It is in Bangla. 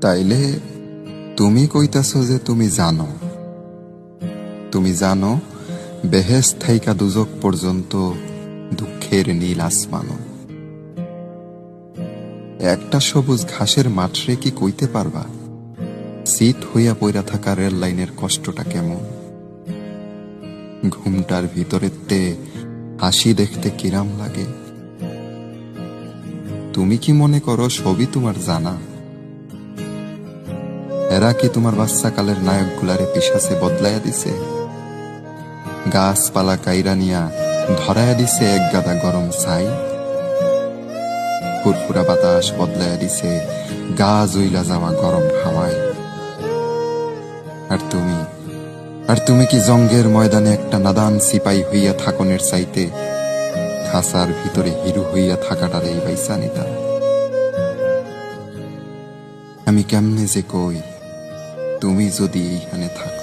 তাইলে তুমি কইতাছ যে তুমি জানো। তুমি জানো বেহেস থাইকা দুজক পর্যন্ত দুঃখের নীল আসমানো একটা সবুজ ঘাসের মাঠরে কি কইতে পারবা? সিট হইয়া পইরা থাকা রেল লাইনের কষ্টটা কেমন? ঘুমটার ভিতরেতে হাসি দেখতে কিরাম লাগে। তুমি কি মনে করো সবই তোমার জানা? এরা কি তোমার বাচ্চাকালের নায়ক গুলারে পিসাসে বদলাইয়া দিছে? গাছপালা কাইরা নিয়া ধরাইয়া দিছে এক গাদা গরম ছাই। ফুরফুরা বাতাস বদলাইয়া দিছে গা জইলা যাওয়া গরম হাওয়ায়। আর তুমি আর তুমি কি জঙ্গের ময়দানে একটা নাদান সিপাই হইয়া থাকনের চাইতে খাসার ভিতরে হিরু হইয়া থাকাটার বাইসা নিতা আমি কেমনে যে কই তুমি যদি এইখানে থাকো।